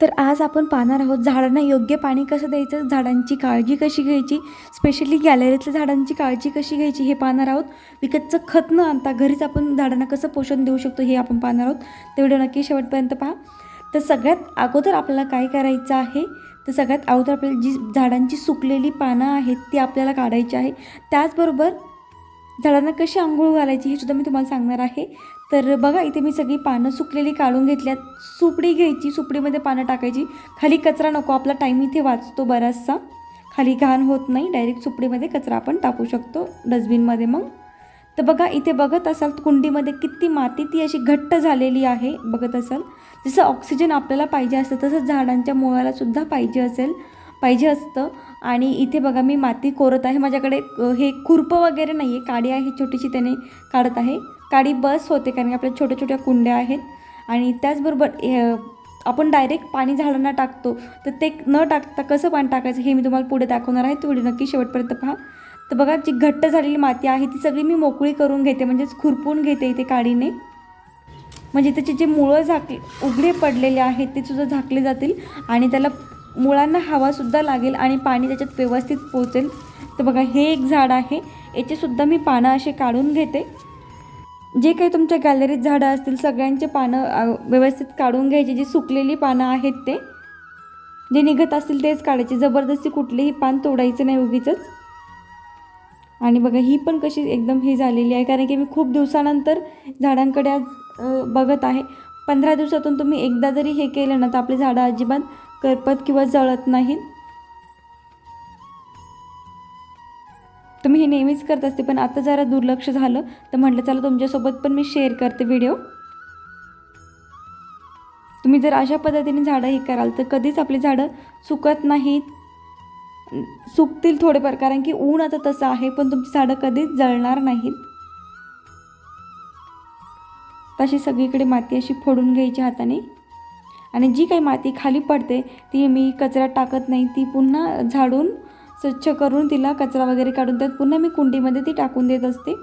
तर आज आपण पाहणार आहोत झाडांना योग्य पाणी कसं द्यायचं झाडांची काळजी कशी घ्यायची स्पेशली गॅलरीतल्या झाडांची काळजी कशी घ्यायची हे पाहणार आहोत. विकतचं खत न आणता घरीच आपण झाडांना कसं पोषण देऊ शकतो हे आपण पाहणार आहोत. तेवढं नक्की शेवटपर्यंत पहा. तर सगळ्यात अगोदर आपल्याला काय करायचं आहे? तर सगळ्यात अगोदर आपल्याला जी झाडांची सुकलेली पानं आहेत ती आपल्याला काढायची आहे. त्याचबरोबर झाडांना कशी आंघोळ घालायची हे सुद्धा मी तुम्हाला सांगणार आहे. तर बघा इथे मी सगळी पानं सुकलेली काढून घेतल्यात. सुपडी घ्यायची सुपडीमध्ये पानं टाकायची. खाली कचरा नको आपला टाईम इथे वाचतो बराचसा. खाली घाण होत नाही डायरेक्ट सुपडीमध्ये कचरा आपण टाकू शकतो डस्टबिनमध्ये मग. तर बघा इथे बघत असाल कुंडीमध्ये किती माती ती अशी घट्ट झालेली आहे बघत असाल. जसं ऑक्सिजन आपल्याला पाहिजे असतं तसंच झाडांच्या मुळालासुद्धा पाहिजे असेल पाहिजे असतं. आणि इथे बघा मी माती कोरत आहे. माझ्याकडे हे खुरपं वगैरे नाही आहे काडी आहे छोटीशी त्याने काढत आहे. काडी बस होते कारण की आपल्या छोट्या छोट्या कुंड्या आहेत. आणि त्याचबरोबर आपण डायरेक्ट पाणी झाडांना टाकतो. तर ते न टाकता कसं पाणी टाकायचं हे मी तुम्हाला पुढे दाखवणार आहे. तेवढी नक्की शेवटपर्यंत पहा. तर बघा जी घट्ट झालेली माती आहे ती सगळी मी मोकळी करून घेते म्हणजेच खुरपून घेते इथे काडीने. म्हणजे त्याचे जे मुळं झाकले उघडे पडलेले आहेत ते सुद्धा झाकले जातील आणि त्याला मुळांना हवासुद्धा लागेल आणि पाणी त्याच्यात व्यवस्थित पोचेल. तर बघा हे एक झाड आहे. याचेसुद्धा मी पानं असे काढून घेते. जे काही तुमच्या गॅलरीत झाडं असतील सगळ्यांचे पानं व्यवस्थित काढून घ्यायची जी सुकलेली पानं आहेत ते. जे निघत असतील तेच काढायचे. जबरदस्ती कुठलेही पान तोडायचं नाही उगीच आणि बघा ही पण कशी एकदम ही झालेली आहे कारण की मी खूप दिवसानंतर झाडांकडे आज बघत आहे. पंधरा दिवसातून तुम्ही एकदा जरी हे केलं ना तर आपली झाडं अजिबात करपत किंवा जळत नाहीत. तर मी हे नेहमीच करत असते पण आता जरा दुर्लक्ष झालं तर म्हटलं चला तुमच्यासोबत पण मी शेअर करते व्हिडिओ तुम्ही जर अशा पद्धतीने झाडं हे कराल तर कधीच आपली झाडं सुकत नाहीत. सुकतील थोडेफार कारण की ऊन आता तसं आहे पण तुमची झाडं कधीच जळणार नाहीत. तशी सगळीकडे माती अशी फोडून घ्यायची हाताने. आणि जी काही माती खाली पडते ती मी कचऱ्यात टाकत नाही ती पुन्हा झाडून स्वच्छ करून तिला कचरा वगैरे काढून त्यात पुन्हा मी कुंडीमध्ये ती टाकून देत असते.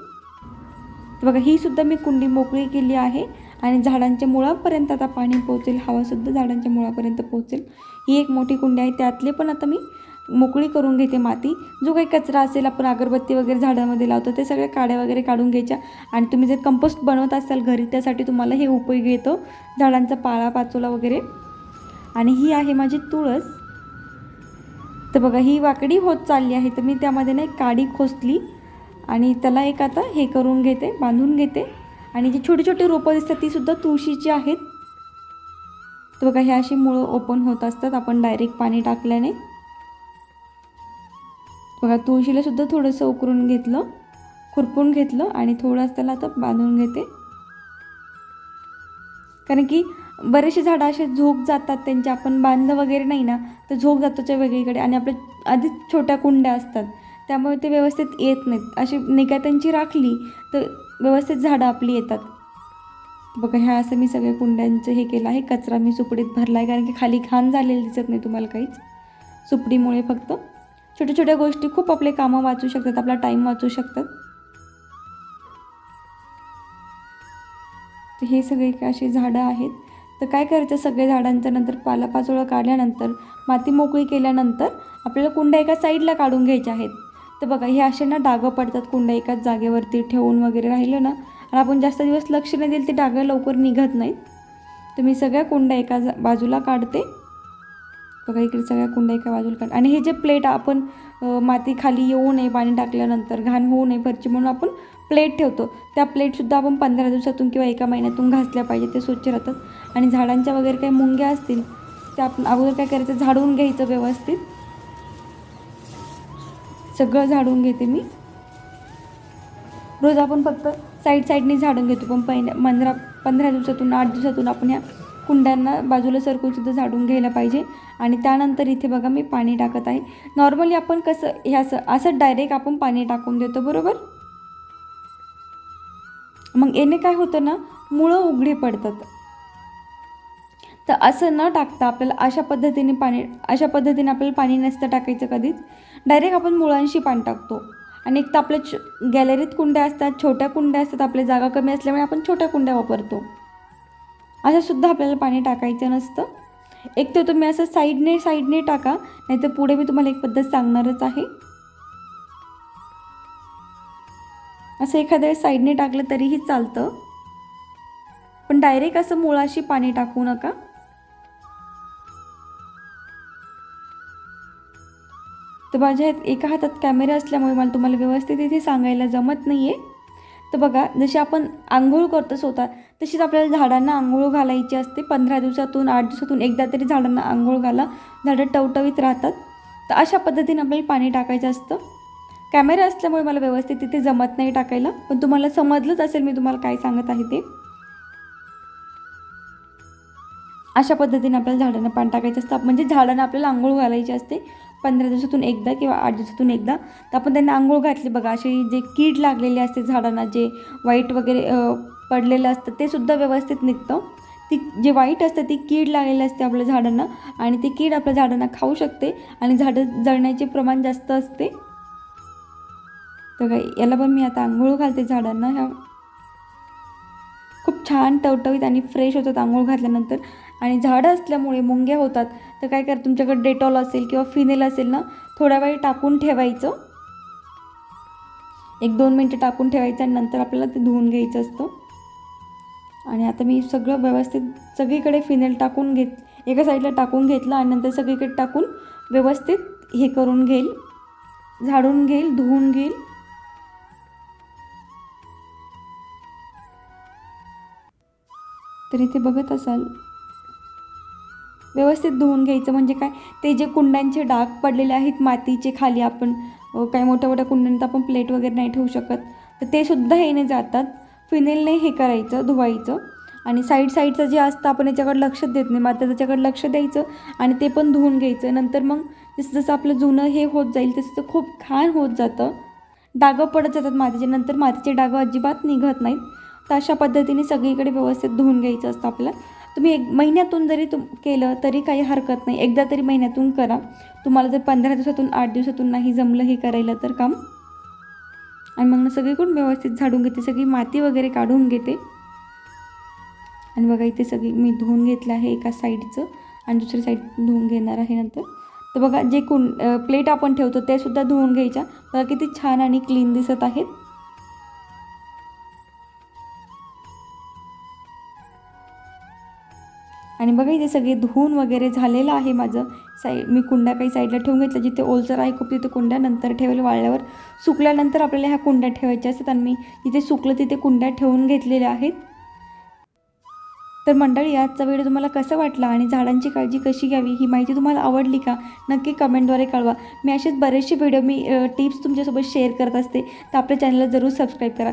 बघा ही सुद्धा मी कुंडी मोकळी केली आहे आणि झाडांच्या मुळापर्यंत आता पाणी पोचेल हवासुद्धा झाडांच्या मुळापर्यंत पोहोचेल. ही एक मोठी कुंडी आहे त्यातले पण आता मी मोकळी करून घेते माती. जो काही कचरा असेल आपण अगरबत्ती वगैरे झाडामध्ये लावतो ते सगळे काड्या वगैरे काढून घ्यायच्या. आणि तुम्ही जर कंपोस्ट बनवत असाल घरी त्यासाठी तुम्हाला हे उपयोगी येतं झाडांचा पाळा पाचोला वगैरे. आणि ही आहे माझी तुळस. तर बघा ही वाकडी होत चालली आहे. तर मी त्यामध्ये ना एक काडी खोसली आणि त्याला एक आता हे करून घेते बांधून घेते. आणि जी छोटी छोटी रोपं दिसतात ती सुद्धा तुळशीची आहेत. तर बघा हे अशी मुळं ओपन होत असतात. आपण डायरेक्ट पाणी टाकल्याने. बघा तुळशीला सुद्धा थोडंसं उकरून घेतलं खुरपून घेतलं आणि थोडंसं त्याला आता बांधून घेते. कारण की बरेचसे झाडं असे झोप जातात त्यांचे आपण बांधलं वगैरे नाही ना तर झोप जातोच्या वेगळीकडे आणि आपल्या आधीच छोट्या कुंड्या असतात. त्यामुळे ते व्यवस्थित येत नाहीत. अशी निगा त्यांची राखली तर व्यवस्थित झाडं आपली येतात. बघा ह्या असं मी सगळ्या कुंड्यांचं हे केलं आहे. कचरा मी सुपडीत भरला आहे कारण की खाली घाण झालेली दिसत नाही तुम्हाला काहीच. सुपडीमुळे फक्त छोट्या छोट्या गोष्टी खूप आपले कामं वाचू शकतात आपला टाईम वाचू शकतात. हे सगळे असे झाडं आहेत. तर काय करायचं? सगळे झाडांच्या नंतर पालापाचोळा काढल्यानंतर माती मोकळी केल्यानंतर आपल्याला कुंड्या एका साईडला काढून घ्यायच्या आहेत. तर बघा हे असे ना डागं पडतात कुंड्या एकाच जागेवरती ठेवून वगैरे राहिलं ना आणि आपण जास्त दिवस लक्ष नाही देईल ते डागं लवकर निघत नाहीत. तर मी सगळ्या कुंड्या एका जा- बाजूला काढते. बघा इकडे सगळ्या कुंड्या एका बाजूला काढ आणि हे जे प्लेट आपण माती खाली येऊ नये पाणी टाकल्यानंतर घाण होऊ नये फरची म्हणून आपण प्लेट ठेवतो. त्या प्लेटसुद्धा आपण पंधरा दिवसातून किंवा एका महिन्यातून घासल्या पाहिजे ते स्वच्छ राहतात. आणि झाडांच्या वगैरे काही मुंग्या असतील त्या आपण अगोदर काय करायचं झाडून घ्यायचं व्यवस्थित. सगळं झाडून घेते मी. रोज आपण फक्त साईड साईडने झाडून घेतो पण पहिल्या पंधरा पंधरा दिवसातून आठ दिवसातून आपण ह्या कुंड्यांना बाजूला सरकूनसुद्धा झाडून घ्यायला पाहिजे. आणि त्यानंतर इथे बघा मी पाणी टाकत आहे. नॉर्मली आपण कसं हे असं असं डायरेक्ट आपण पाणी टाकून देतो बरोबर? मग याने काय होतं ना मुळं उघडी पडतात. तर असं न टाकता आपल्याला अशा पद्धतीने पाणी अशा पद्धतीने आपल्याला पाणी नसतं टाकायचं कधीच. डायरेक्ट आपण मुळांशी पाणी टाकतो. आणि एक तर आपल्या छ गॅलरीत कुंड्या असतात छोट्या कुंड्या असतात आपल्या जागा कमी असल्यामुळे आपण छोट्या कुंड्या वापरतो. असं सुद्धा आपल्याला पाणी टाकायचं नसतं. एक तर तुम्ही असं साईडने साईडने टाका नाहीतर पुढे मी तुम्हाला एक पद्धत सांगणारच आहे. असं एखाद्या वेळेस साईडने टाकलं तरीही चालतं. पण डायरेक्ट असं मुळाशी पाणी टाकू नका. तर माझ्या हात- एका हातात कॅमेरा असल्यामुळे मला तुम्हाला व्यवस्थित इथे सांगायला जमत नाही आहे तर बघा जशी आपण आंघोळ करतो स्वतः तशीच आपल्याला झाडांना आंघोळ घालायची असते. पंधरा दिवसातून आठ दिवसातून एकदा तरी झाडांना आंघोळ घाला. झाडं टवटवीत राहतात. तर अशा पद्धतीने आपल्याला पाणी टाकायचं असतं. कॅमेरा असल्यामुळे मला व्यवस्थित तिथे जमत नाही टाकायला पण तुम्हाला समजलंच असेल मी तुम्हाला काय सांगत आहे ते. अशा पद्धतीने आपल्याला झाडांना पाणी टाकायचं असतं. म्हणजे झाडांना आपल्याला आंघोळ घालायची असते पंधरा दिवसातून एकदा किंवा आठ दिवसातून एकदा. तर आपण त्यांना आंघोळ घातली बघा असे जे कीड लागलेली असते झाडांना जे वाईट वगैरे पडलेलं असतं ते सुद्धा व्यवस्थित निघतं. ती जे वाईट असतं ती कीड लागलेली असते आपल्या झाडांना आणि ती कीड आपल्या झाडांना खाऊ शकते आणि झाडं जळण्याचे प्रमाण जास्त असते. तर याला पण मी आता आंघोळ घालते झाडांना. ह्या खूप छान टवटवीत आणि फ्रेश होतात आंघोळ घातल्यानंतर. आणि झाडं असल्यामुळे मुंग्या होतात. तर काय कर तुमच्याकडे डेटॉल असेल किंवा फिनेल असेल ना थोडा वेळ टाकून ठेवायचं. एक दोन मिनटं टाकून ठेवायचं आणि नंतर आपल्याला ते धुवून घ्यायचं असतं. आणि आता मी सगळं व्यवस्थित सगळीकडे फिनेल टाकून घेत एका साईडला टाकून घेतलं आणि नंतर सगळीकडे टाकून व्यवस्थित हे करून घेईल. झाडून घेईल धुवून घेईल. तर इथे बघत असाल. व्यवस्थित धुवून घ्यायचं म्हणजे काय? ते जे कुंड्यांचे डाग पडलेले आहेत मातीचे खाली आपण काही मोठ्या मोठ्या कुंड्यांत आपण प्लेट वगैरे नाही ठेवू शकत. तर ते सुद्धा येणे जातात. फिनेलने हे करायचं धुवायचं. आणि साईड साईडचं जे असतं आपण याच्याकडे लक्ष देत नाही. मात्र त्याच्याकडे लक्ष द्यायचं आणि ते पण धुवून घ्यायचं. नंतर मग जसं जसं आपलं जुनं हे होत जाईल तसं खूप घाण होत जातं. डागं पडत जातात मातीचे. नंतर मातीचे डागं अजिबात निघत नाहीत. तर अशा पद्धतीने सगळीकडे व्यवस्थित धुवून घ्यायचं असतं आपल्याला तुम्ही एक महिन्यातून जरी तुम केलं तरी काही हरकत नाही. एकदा तरी महिन्यातून करा. तुम्हाला जर पंधरा दिवसातून आठ दिवसातून नाही जमलं हे करायला तर काम. आणि मग सगळीकडून व्यवस्थित झाडून घेते. सगळी माती वगैरे काढून घेते. आणि बघा इथे सगळी मी धुवून घेतलं आहे एका साईडचं आणि दुसरी साईड धुवून घेणार आहे नंतर. तर बघा जे कुं प्लेट आपण ठेवतो ते सुद्धा धुवून घ्यायच्या. बघा किती छान आणि क्लीन दिसत आहेत. आणि बघा इथे सगळे धुवून वगैरे झालेलं आहे माझं. साईड मी कुंड्या काही साईडला ठेवून घेतलं जिथे ओलसर आहे खूप तिथे कुंड्या नंतर ठेवेल वाळल्यावर. सुकल्यानंतर आपल्याला ह्या कुंड्या ठेवायच्या असतात आणि मी जिथे सुकलं तिथे कुंड्या ठेवून घेतलेल्या आहेत. तर मंडळी आजचा व्हिडिओ तुम्हाला कसा वाटला आणि झाडांची काळजी कशी घ्यावी ही माहिती तुम्हाला आवडली का? नक्की कमेंटद्वारे कळवा. मी असेच बरेचसे व्हिडिओ मी टिप्स तुमच्यासोबत शेअर करत असते. तर आपल्या चॅनलला जरूर सबस्क्राईब करा.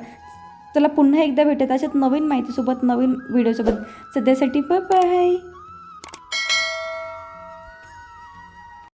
चला पुन्हा एकदा भेटत अशाच नवीन माहितीसोबत नवीन व्हिडिओसोबत सध्यासाठी बाय